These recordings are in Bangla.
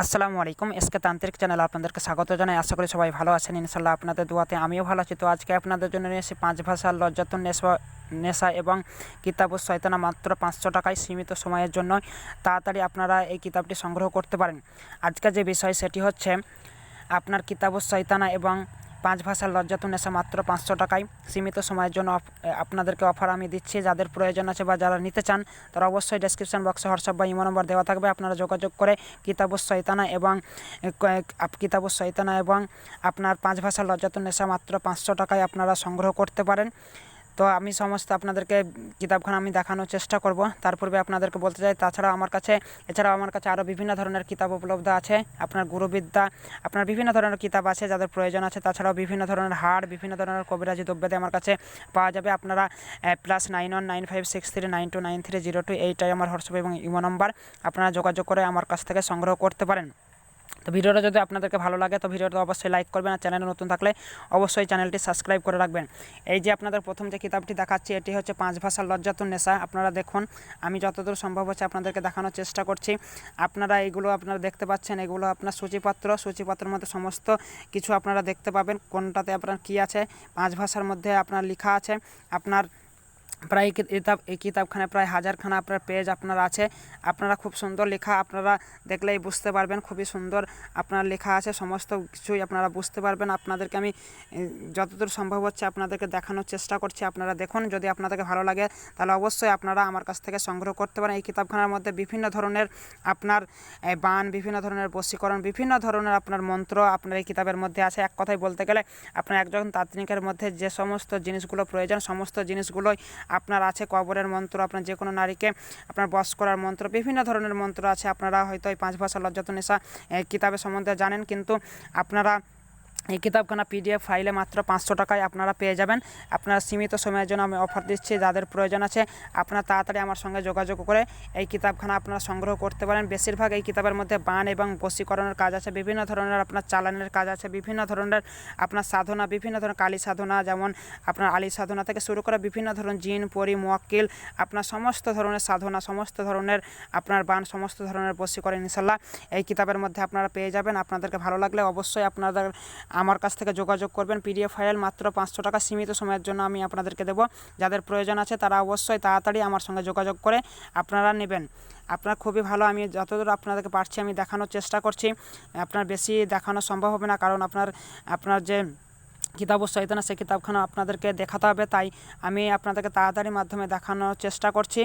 আসসালামু আলাইকুম। এসকে তান্ত্রিক চ্যানেল আপনাদেরকে স্বাগত জানাই। আশা করি সবাই ভালো আছেন। ইনশাল্লাহ আপনাদের দোয়াতে আমিও ভালো আছি। তো আজকে আপনাদের জন্য নিয়ে এসে পাঁচ ভাষার লজ্জাতন নেশা নেশা এবং কিতাব শয়তানা মাত্র পাঁচশো টাকায় সীমিত সময়ের জন্য তাড়াতাড়ি আপনারা এই কিতাবটি সংগ্রহ করতে পারেন। আজকে যে বিষয় সেটি হচ্ছে, আপনার কিতাব শয়তানা এবং পাঁচ ভাষার লজ্জাতুন নেশা মাত্র পাঁচশো টাকায় সীমিত সময়ের জন্য আপনাদেরকে অফার আমি দিচ্ছি। যাদের প্রয়োজন আছে বা যারা নিতে চান, তারা অবশ্যই ডেসক্রিপশন বক্সে হোয়াটসঅ্যাপ বা ইমো নম্বর দেওয়া থাকবে। আপনারা যোগাযোগ করে কিতাবুস সৈতানা এবং কিতাবুস সৈতানা এবং আপনার পাঁচ ভাষার লজ্জাতুন নেশা মাত্র পাঁচশো টাকায় আপনারা সংগ্রহ করতে পারেন। তো আমি সমস্ত আপনাদেরকে কিতাবখানা আমি দেখানোর চেষ্টা করব। তার পূর্বে আপনাদেরকে বলতে চাই তাছাড়া আমার কাছে, এছাড়াও আমার কাছে আরও বিভিন্ন ধরনের কিতাব উপলব্ধ আছে। আপনার গুরুবিদ্যা, আপনার বিভিন্ন ধরনের কিতাব আছে যাদের প্রয়োজন আছে। তাছাড়াও বিভিন্ন ধরনের হাড়, বিভিন্ন ধরনের কবিরাজি দ্রব্যাদি আমার কাছে পাওয়া যাবে। আপনারা plus nine one nine five six three nine two nine three zero two এইটাই আমার হোয়াটসঅ্যাপ এবং ইমো নম্বর। আপনারা যোগাযোগ করে আমার কাছ থেকে সংগ্রহ করতে পারেন। তো ভিডিওটা যদি আপনাদেরকে ভালো লাগে, তো ভিডিওটা অবশ্যই লাইক করবেন আর চ্যানেলে নতুন থাকলে অবশ্যই চ্যানেলটি সাবস্ক্রাইব করে রাখবেন। এই যে আপনাদের প্রথম যে কিতাবটি দেখাচ্ছি, এটি হচ্ছে পাঁচ ভাষার লজ্জাতুন নেশা। আপনারা দেখুন, আমি যতদূর সম্ভব হচ্ছে আপনাদেরকে দেখানোর চেষ্টা করছি। আপনারা এইগুলো আপনারা দেখতে পাচ্ছেন, এগুলো আপনার সূচিপত্র। সূচিপত্রের মধ্যে সমস্ত কিছু আপনারা দেখতে পাবেন, কোনটাতে আপনার কি আছে, পাঁচ ভাষার মধ্যে আপনার লেখা আছে। আপনার প্রায় কিতাব এই কিতাবখানে প্রায় হাজারখানা আপনার পেজ আপনার আছে। আপনারা খুব সুন্দর লেখা আপনারা দেখলেই বুঝতে পারবেন, খুবই সুন্দর আপনার লেখা আছে, সমস্ত কিছুই আপনারা বুঝতে পারবেন। আপনাদেরকে আমি যতদূর সম্ভব হচ্ছে আপনাদেরকে দেখানোর চেষ্টা করছি, আপনারা দেখুন। যদি আপনাদেরকে ভালো লাগে, তাহলে অবশ্যই আপনারা আমার কাছ থেকে সংগ্রহ করতে পারেন। এই কিতাবখানার মধ্যে বিভিন্ন ধরনের আপনার বান, বিভিন্ন ধরনের বশীকরণ, বিভিন্ন ধরনের আপনার মন্ত্র আপনার এই কিতাবের মধ্যে আছে। এক কথায় বলতে গেলে, আপনার একজন তান্ত্রিকের মধ্যে যে সমস্ত জিনিসগুলো প্রয়োজন, সমস্ত জিনিসগুলোই আপনার আছে কবরের মন্ত্র, আপনার যে কোনো নারীকে আপনার বস করার মন্ত্র, বিভিন্ন ধরনের মন্ত্র আছে। আপনারা হয়তো এই পাঁচ ভাষা লজ্জাত নেশা এই কিতাবের সম্বন্ধে জানেন, কিন্তু আপনারা এই কিতাবখানা পিডিএফ ফাইলে মাত্র পাঁচশো টাকায় আপনারা পেয়ে যাবেন। আপনারা সীমিত সময়ের জন্য আমি অফার দিচ্ছি, যাদের প্রয়োজন আছে আপনারা তাড়াতাড়ি আমার সঙ্গে যোগাযোগ করে এই কিতাবখানা আপনারা সংগ্রহ করতে পারেন। বেশিরভাগ এই কিতাবের মধ্যে বান এবং বশীকরণের কাজ আছে, বিভিন্ন ধরনের আপনার চালানের কাজ আছে, বিভিন্ন ধরনের আপনার সাধনা, বিভিন্ন ধরনের কালী সাধনা, যেমন আপনার আলী সাধনা থেকে শুরু করে বিভিন্ন ধরনের জিন, পরি, মোয়াক্কিল, আপনার সমস্ত ধরনের সাধনা, সমস্ত ধরনের আপনার বান, সমস্ত ধরনের বশীকরণ ইনশাল্লাহ এই কিতাবের মধ্যে আপনারা পেয়ে যাবেন। আপনাদেরকে ভালো লাগলে অবশ্যই আপনাদের আমার কাছ থেকে যোগাযোগ করবেন। পিডিএফ ফাইল মাত্র পাঁচশো টাকা সীমিত সময়ের জন্য আমি আপনাদেরকে দেবো। যাদের প্রয়োজন আছে তারা অবশ্যই তাড়াতাড়ি আমার সঙ্গে যোগাযোগ করে আপনারা নেবেন। আপনার খুবই ভালো, আমি যতদূর আপনাদেরকে পারছি আমি দেখানোর চেষ্টা করছি। আপনার বেশি দেখানো সম্ভব হবে না, কারণ আপনার আপনার যে কিতাব শৈতানা সেই কিতাবখানা আপনাদেরকে দেখাতে হবে। তাই আমি আপনাদেরকে তাড়াতাড়ি মাধ্যমে দেখানোর চেষ্টা করছি।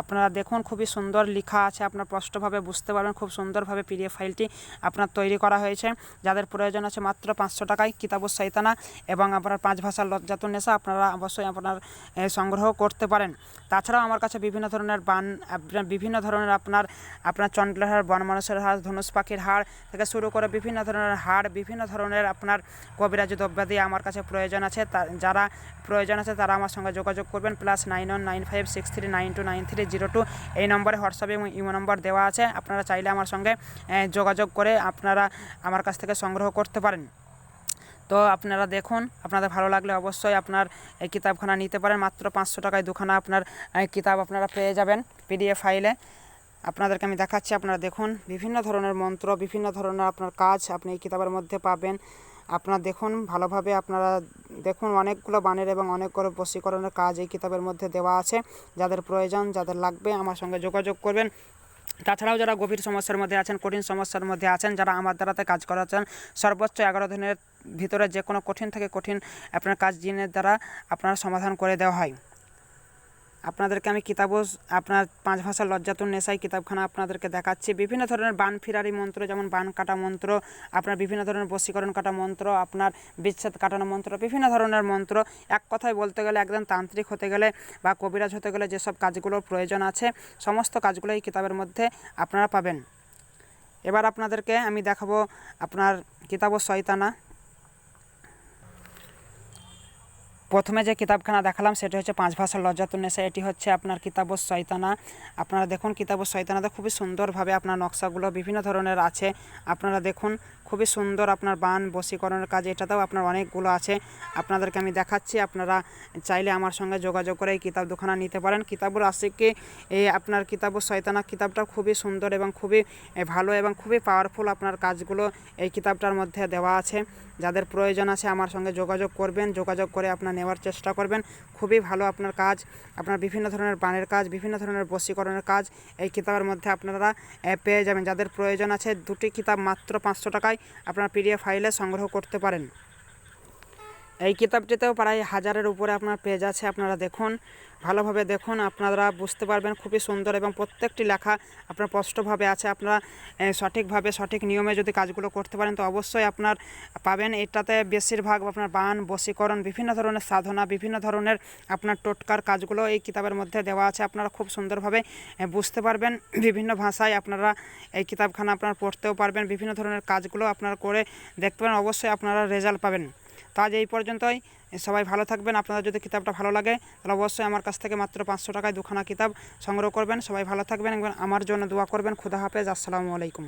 আপনারা দেখুন, খুবই সুন্দর লেখা আছে। আপনার স্পষ্টভাবে বুঝতে পারবেন, খুব সুন্দরভাবে পিডিএফ ফাইলটি আপনার তৈরি করা হয়েছে। যাদের প্রয়োজন আছে মাত্র পাঁচশো টাকায় কিতাব শৈতানা এবং আপনার পাঁচ ভাষার লজ্জাতুন নেশা, আপনারা অবশ্যই আপনার সংগ্রহ করতে পারেন। তাছাড়াও আমার কাছে বিভিন্ন ধরনের বান বিভিন্ন ধরনের আপনার আপনার চন্ডলের হাড় বন মানুষের হাড় ধনুষ পাখির হাড় থেকে শুরু করে বিভিন্ন ধরনের হাড়, বিভিন্ন ধরনের আপনার কবিরাজ দ্রব্যাদি আমার কাছে প্রয়োজন আছে যারা প্রয়োজন আছে তারা আমার সঙ্গে যোগাযোগ করবেন plus nine one nine five six three nine two nine three zero two এই নম্বরে হোয়াটসঅ্যাপ এবং ইমো নম্বর দেওয়া আছে, আপনারা চাইলে আমার সঙ্গে যোগাযোগ করে আপনারা আমার কাছ থেকে সংগ্রহ করতে পারেন। তো আপনারা দেখুন, আপনাদের ভালো লাগলে অবশ্যই আপনার এই কিতাবখানা নিতে পারেন, মাত্র পাঁচশো টাকায় দুখানা আপনার কিতাব আপনারা পেয়ে যাবেন পিডিএফ ফাইলে। আপনাদেরকে আমি দেখাচ্ছি, আপনারা দেখুন, বিভিন্ন ধরনের মন্ত্র, বিভিন্ন ধরনের আপনার কাজ আপনি এই কিতাবের মধ্যে পাবেন। আপনারা দেখুন, ভালোভাবে আপনারা দেখুন, অনেকগুলো বানের এবং অনেকগুলো বশীকরণের কাজ এই কিতাবের মধ্যে দেওয়া আছে। যাদের প্রয়োজন, যাদের লাগবে, আমার সঙ্গে যোগাযোগ করবেন। তাছাড়াও যারা গভীর সমস্যার মধ্যে আছেন, কঠিন সমস্যার মধ্যে আছেন, যারা আমার দ্বারাতে কাজ করাচ্ছেন, সর্বোচ্চ এগারো দিনের ভিতরে যে কোনো কঠিন থেকে কঠিন আপনার কাজ জিনের দ্বারা আপনার সমাধান করে দেওয়া হয়। আপনাদেরকে আমি কিতাবও আপনার পাঁচ ভাষার লজ্জাতুন নেশাই কিতাবখানা আপনাদেরকে দেখাচ্ছি। বিভিন্ন ধরনের বান ফিরারি মন্ত্র, যেমন বান কাটা মন্ত্র, আপনার বিভিন্ন ধরনের বশীকরণ কাটা মন্ত্র, আপনার বিচ্ছেদ কাটানো মন্ত্র, বিভিন্ন ধরনের মন্ত্র। এক কথায় বলতে গেলে একদম তান্ত্রিক হতে গেলে বা কবিরাজ হতে গেলে যেসব কাজগুলোর প্রয়োজন আছে, সমস্ত কাজগুলো এই কিতাবের মধ্যে আপনারা পাবেন। এবার আপনাদেরকে আমি দেখাবো আপনার কিতাব শয়তানা। প্রথমে যে কিতাবখানা দেখালাম, সেটি হচ্ছে পাঁচ ভাষার লজ্জাতুন্নেসা এটি হচ্ছে আপনার কিতাবু শয়তানা আপনারা দেখুন কিতাবু শয়তানাতে খুবই সুন্দরভাবে আপনার নকশাগুলো বিভিন্ন ধরনের আছে। আপনারা দেখুন, খুবই সুন্দর আপনার বান বশীকরণের কাজ। এটাতেও আপনার অনেকগুলো আছে। আপনাদেরকে আমি দেখাচ্ছি, আপনারা চাইলে আমার সঙ্গে যোগাযোগ করে এই কিতাব দোকানা নিতে পারেন। কিতাবুর আশিককে এই আপনার কিতাব শয়তানা কিতাবটা খুবই সুন্দর এবং খুবই ভালো এবং খুবই পাওয়ারফুল আপনার কাজগুলো এই কিতাবটার মধ্যে দেওয়া আছে। যাদের প্রয়োজন আছে আমার সঙ্গে যোগাযোগ করবেন। যোগাযোগ করে আপনার নেওয়ার চেষ্টা করবেন। খুবই ভালো আপনার কাজ, আপনার বিভিন্ন ধরনের বানের কাজ, বিভিন্ন ধরনের বসীকরণের কাজ এই কিতাবের মধ্যে আপনারা পেয়ে যাবেন। যাদের প্রয়োজন আছে দুটি কিতাব মাত্র পাঁচশো টাকায় আপনার পিডিএফ ফাইলে সংগ্রহ করতে পারেন। এই কিতাবটিতেও প্রায় হাজারের উপরে আপনার পেজ আছে, আপনারা দেখুন। ভালোভাবে দেখুন, আপনারা বুঝতে পারবেন, খুবই সুন্দর এবং প্রত্যেকটি লেখা আপনার স্পষ্টভাবে আছে। আপনারা সঠিকভাবে, সঠিক নিয়মে যদি কাজগুলো করতে পারেন, তো অবশ্যই আপনার পাবেন। এটাতে বেশিরভাগ আপনার বান, বশীকরণ, বিভিন্ন ধরনের সাধনা, বিভিন্ন ধরনের আপনার টোটকার কাজগুলো এই কিতাবের মধ্যে দেওয়া আছে। আপনারা খুব সুন্দরভাবে বুঝতে পারবেন। বিভিন্ন ভাষায় আপনারা এই কিতাবখানা আপনার পড়তেও পারবেন। বিভিন্ন ধরনের কাজগুলো আপনারা করে দেখতে পারেন। অবশ্যই আপনারা রেজাল্ট পাবেন। তো আজ এই পর্যন্তই। সবাই ভালো থাকবেন। আপনারা যদি কিতাবটা ভালো লাগে, তাহলে অবশ্যই আমার কাছ থেকে মাত্র পাঁচশো টাকায় দুখানা কিতাব সংগ্রহ করবেন। সবাই ভালো থাকবেন। এবং আমার জন্য দোয়া করবেন। খুদা হাফেজ। আসসালামু আলাইকুম।